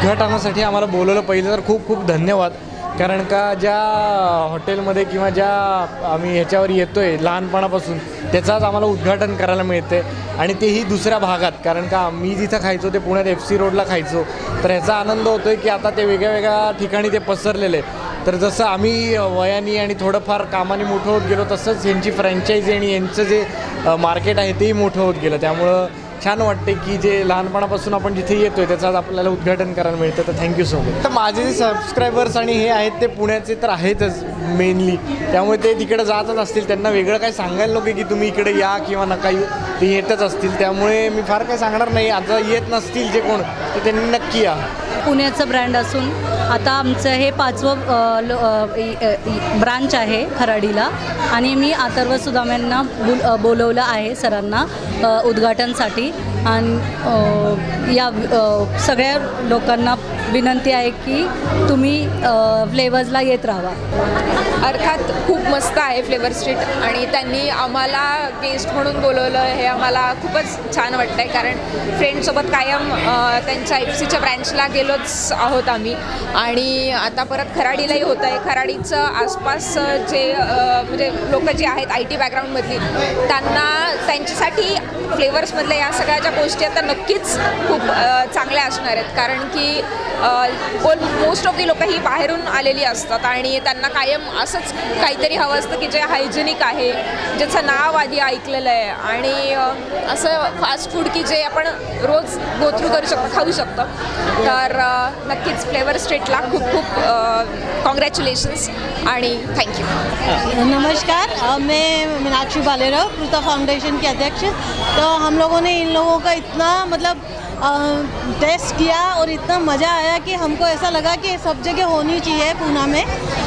उद्घाटनासाठी आम्हाला बोलवलं पहिलं तर खूप खूप धन्यवाद. कारण का ज्या हॉटेलमध्ये किंवा ज्या आम्ही ह्याच्यावर येतो आहे लहानपणापासून त्याचाच आम्हाला उद्घाटन करायला मिळते आणि तेही दुसऱ्या भागात कारण का मी जिथं खायचो ते पुण्यात एफ सी रोडला खायचो. तर ह्याचा आनंद होतो आहे की आता ते वेगळ्या वेगळ्या ठिकाणी ते पसरलेले तर जसं आम्ही वयानी आणि थोडंफार कामाने मोठं होत गेलो तसंच ह्यांची फ्रँचायझी आणि यांचं जे मार्केट आहे तेही मोठं होत गेलं. त्यामुळं छान वाटते की जे लहानपणापासून आपण जिथे येतोय त्याचं आज आपल्याला उद्घाटन करायला मिळतं. तर थँक्यू सो मच तर माझे जे सबस्क्रायबर्स आणि हे आहेत ते पुण्याचे तर आहेतच मेनली त्यामुळे ते तिकडे जातच असतील. त्यांना वेगळं काय सांगायला नको की तुम्ही इकडे या किंवा नका येऊ. ते येतच असतील. त्यामुळे मी फार काही सांगणार नाही. आता येत नसतील जे कोण तर त्यांनी नक्की या. पुण्याचं ब्रँड असून आता आमचं हे पाचवं लो- ब्रांच आहे खराडीला आणि मी अथर्व सुदाम्यांना बोल बोलवलं आहे सरांना उद्घाटनसाठी. आणि या सगळ्या लोकांना विनंती आहे की तुम्ही फ्लेवर्सला येत राहा. अर्थात खूप मस्त आहे फ्लेवर स्ट्रीट आणि त्यांनी आम्हाला गेस्ट म्हणून बोलवलं हे आम्हाला खूपच छान वाटतं आहे कारण फ्रेंडसोबत कायम त्यांच्या एफ सीच्या ब्रँचला गेलोच आहोत आम्ही. आणि आता परत खराडीलाही होतं आहे. खराडीचं आसपास जे म्हणजे लोक जे आहेत आय टी बॅकग्राऊंडमधली त्यांना त्यांच्यासाठी फ्लेवर्समधल्या या सगळ्या ज्या गोष्टी आता नक्कीच खूप चांगल्या असणार आहेत. कारण की मोस्ट ऑफ दी लोक ही बाहेरून आलेली असतात आणि त्यांना कायम असंच काहीतरी हवं असतं की जे हायजेनिक आहे ज्याचं नाव आधी ऐकलेलं आहे. आणि असं फास्ट फूड की जे आपण रोज गोथ्रू करू शकतो खाऊ शकतो. तर नक्कीच फ्लेवर स्ट्रीटला खूप खूप कॉंग्रॅच्युलेशन्स आणि थँक्यू नमस्कार मी मीनाक्षी बालेराव कृता फाउंडेशन की अध्यक्ष तो हम लोगों ने इन लोगों का इतना मतलब टेस्ट किया और इतना मज़ा आया कि हमको ऐसा लगा कि सब जगह होनी चाहिए पूना में,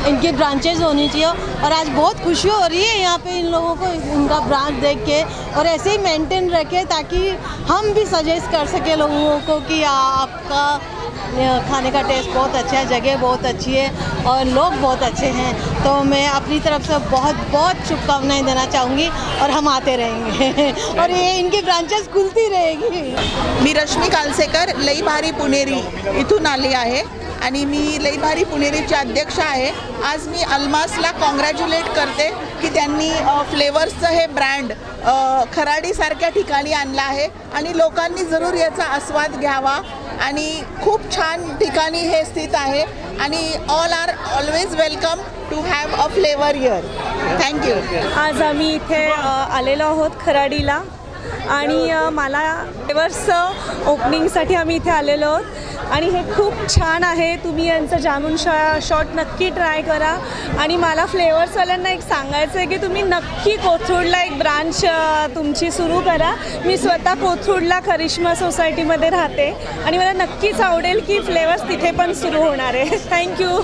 इनकी ब्रांचेज होनी चाहिए। और आज बहुत खुशी हो रही है यहाँ पे इन लोगों को, उनका ब्रांच देख के और ऐसे ही मेंटेन रखे ताकि हम भी सजेस्ट कर सके लोगों को कि आपका खाने का टेस्ट बहुत अच्छा है जगह बहुत अच्छी है और लोग बहुत अच्छे हैं। तो मैं अपनी तरफ से बहुत बहुत शुभकामनाएं देना चाहूँगी और हम आते रहेंगे। और ये इनकी ब्रांचेस खुलती रहेगी। मी रश्मी कालसेकर लई भारी पुणेरी इथून आली आहे आणि मी लई भारी पुणेरीची अध्यक्ष आहे. आज मी अल्मासला कॉंग्रॅच्युलेट करते की त्यांनी फ्लेवर्सचं हे ब्रँड खराडीसारख्या ठिकाणी आणलं आहे आणि लोकांनी जरूर याचा आस्वाद घ्यावा. आणि खूप छान ठिकाणी हे स्थित आहे. आणि all are always welcome to have a flavour year thank you आज आम्ही इथे आलेलो आहोत खराडीला. आणि मला फ्लेवर्स ओपनिंगसाठी आम्ही इथे आलेलो आहोत. आणि हे खूप छान आहे. तुम्ही यांचं जामून शॉ शॉट नक्की ट्राय करा. आणि मला फ्लेवर्सवाल्यांना एक सांगायचं आहे की तुम्ही नक्की कोथरूडला एक ब्रांच तुमची सुरू करा. मी स्वतः कोथरूडला करिश्मा सोसायटीमध्ये राहते. आणि मला नक्कीच आवडेल की फ्लेवर्स तिथे पण सुरू होणार आहे. थँक्यू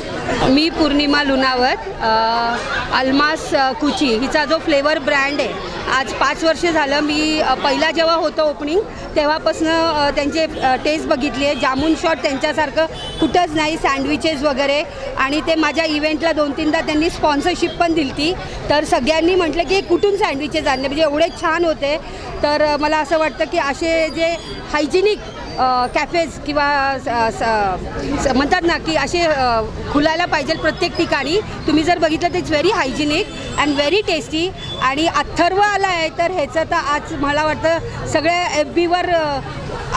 मी पूर्णिमा लुनावत अल्मास कुची हिचा जो फ्लेवर ब्रँड आहे आज पाच वर्ष झालं मी पहिला जेव्हा होतं ओपनिंग तेव्हापासनं त्यांचे टेस्ट बघितली आहे. जामून शॉट त्यांच्यासारखं कुठंच नाही सँडविचेस वगैरे. आणि ते माझ्या इव्हेंटला दोन तीनदा त्यांनी स्पॉन्सरशिप पण दिली ती तर सगळ्यांनी म्हटलं की कुठून सँडविचेस आणले? म्हणजे एवढे छान होते. तर मला असं वाटतं की असे जे हायजिनिक कॅफेज किंवा स- म्हणतात ना की असे खुलायला पाहिजे प्रत्येक ठिकाणी. तुम्ही जर बघितलं तर it's very hygienic and very tasty आणि अथर्व आला आहे तर ह्याचं तर आज मला वाटतं सगळ्या एफ बीवर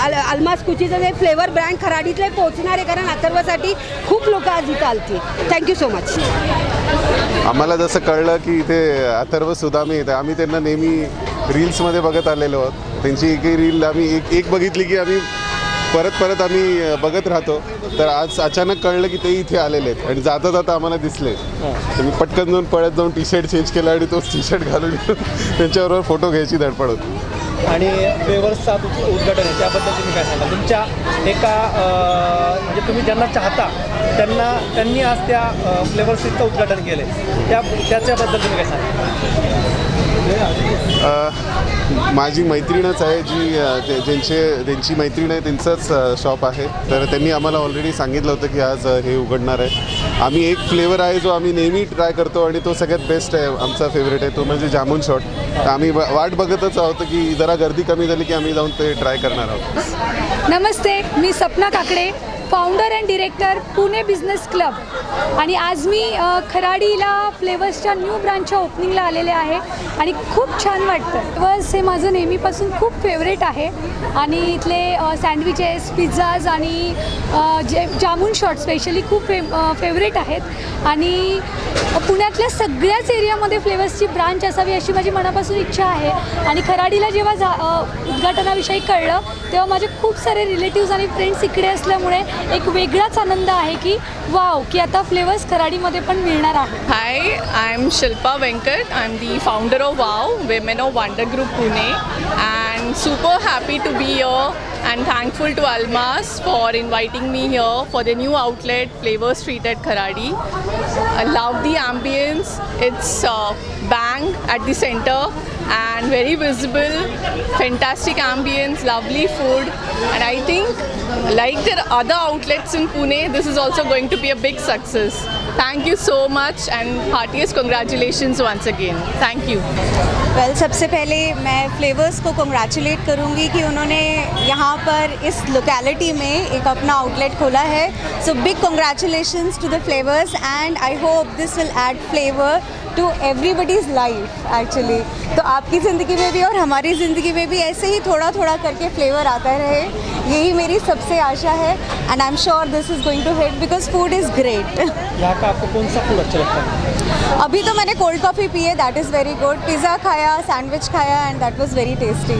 अल अल्मास कुचीचं जे फ्लेवर ब्रँड खराडीतले पोहोचणार आहे कारण अथर्वसाठी खूप लोक आज इथं आलती. थँक्यू सो मच आम्हाला जसं कळलं की इथे अथर्व सुदामी येते आम्ही त्यांना नेहमी रील्समध्ये बघत आलेलो आहोत. त्यांची एकही रील आम्ही एक एक बघितली की आम्ही परत परत आम्ही बघत राहतो. तर आज अचानक कळलं की ते इथे आलेले आहेत. आणि जाता जाता आम्हाला दिसले तर मी पटकन जाऊन पळत जाऊन टी शर्ट चेंज केला आणि तोच टी शर्ट घालून त्यांच्याबरोबर फोटो घ्यायची धडपड होती. आणि फ्लेवर्सचा उद्घाटन आहे त्याबद्दल तुम्ही काय सांगा तुमच्या एका म्हणजे तुम्ही ज्यांना चाहता त्यांना त्यांनी आज त्या फ्लेवर स्ट्रीटचं उद्घाटन केले त्या त्याच्याबद्दल तुम्ही काय सांगा माझी मैत्रीणच आहे जी ज्यांचे त्यांची मैत्रीण आहे त्यांचंच शॉप आहे. तर त्यांनी आम्हाला ऑलरेडी सांगितलं होतं की आज हे उघडणार आहे. आम्ही एक फ्लेवर आहे जो आम्ही नेहमी ट्राय करतो आणि तो सगळ्यात बेस्ट आहे आमचा फेवरेट आहे. तो म्हणजे जामून शॉट तर आम्ही वाट बघतच आहोत की जरा गर्दी कमी झाली की आम्ही जाऊन ते ट्राय करणार आहोत. नमस्ते मी Sapna Kakade. Founder and director Pune business club आणि आज मी खराडीला फ्लेवर्सच्या न्यू ब्रांचच्या ओपनिंगला आलेले आहे. आणि खूप छान वाटतं. फ्लेवर्स हे माझं नेहमीपासून खूप फेवरेट आहे. आणि इथले सँडविचेस पिझ्झाज आणि जे जामून शॉट स्पेशली खूप फे फेवरेट आहेत. आणि पुण्यातल्या सगळ्याच एरियामध्ये फ्लेवर्सची ब्रांच असावी अशी माझी मनापासून इच्छा आहे. आणि खराडीला जेव्हा जा उद्घाटनाविषयी कळलं तेव्हा माझे खूप सारे रिलेटिव्ज आणि फ्रेंड्स इकडे असल्यामुळे एक वेगळाच आनंद आहे की वाव की आता फ्लेवर्स खराडीमध्ये पण मिळणार आहे. Hi I am Shilpa Venkat I am the founder of wow women of wonder group Pune and and super happy to be here and thankful to Almas for inviting me here for the new outlet Flavor Street at Kharadi. I love the ambience. It's uh, bang at the center and very visible, fantastic ambience, lovely food, and I think like the other outlets in Pune, this is also going to be a big success. Thank you so much and heartiest congratulations once again. Thank you. Well well, सबसे पहले मैं flavours को congratulate करूँगी कि उन्होंने यहाँ पर इस locality में एक अपना आउटलेट खोला है। So big congratulation to the flavours and I hope this will add flavour to everybody's life actually तो आपकी ज़िंदगी में भी और हमारी ज़िंदगी में भी ऐसे ही थोड़ा थोड़ा करके फ्लेवर आता रहे। यही मेरी सबसे आशा है and I am sure this is going to hit because food is great यहाँ का आपको कौन सा फ़ूड अच्छा लगता है? अभी तो मैंने कोल्ड कॉफ़ी पी है that is very good pizza खाया सैंडविच खाया and that was very tasty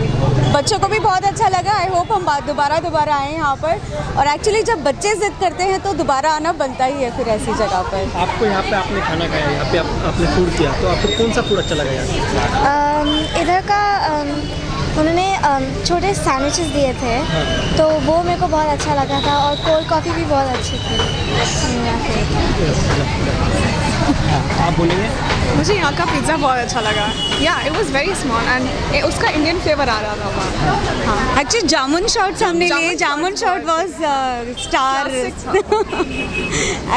बच्चों को भी बहुत अच्छा लगा. आई होप हम बात दोबारा दोबारा आए यहाँ पर. और एक्चुअली जब बच्चे ज़िद करते हैं तो दोबारा आना बनता ही है फिर ऐसी जगह पर. आपको यहाँ पे आपने खाना खाया यहाँ पे आप, आपने फूड किया तो आपको कौन सा फूड अच्छा लगा यहाँ इधर का उन्होंने छोटे सैंडविचेस दिए थे। तो वो मेरे को बहुत अच्छा लगा था और कोल्ड कॉफ़ी भी बहुत अच्छी थी। आप बोलेंगे? मुझे यहाँ का पिज़्ज़ा बहुत अच्छा लगा। Yeah it was very small and उसका इंडियन फ्लेवर आ रहा था वहाँ। हाँ। एक्चुअली जामुन शॉट्स हमने लिए। Jamun shot was star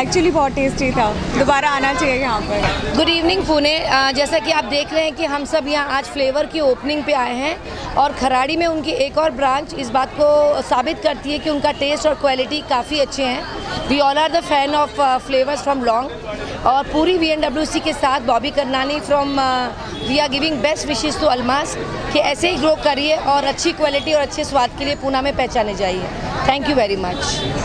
actually बहुत टेस्टी था। दोबारा आना चाहिए यहाँ पर। गुड इवनिंग पुणे जैसा कि आप देख रहे हैं कि हम सब यहाँ आज फ्लेवर की ओपनिंग पे आए हैं और खराड़ी में उनकी एक और ब्रांच इस बात को साबित करती है कि उनका टेस्ट और क्वालिटी काफ़ी अच्छे हैं। We all are the fan of flavours from long और पूरी वी के साथ Bobby Karnani from we are giving best wishes to Almas कि ऐसे ही ग्रो करिए और अच्छी क्वालिटी और अच्छे स्वाद के लिए पूना में पहचाने जाइए। Thank you very much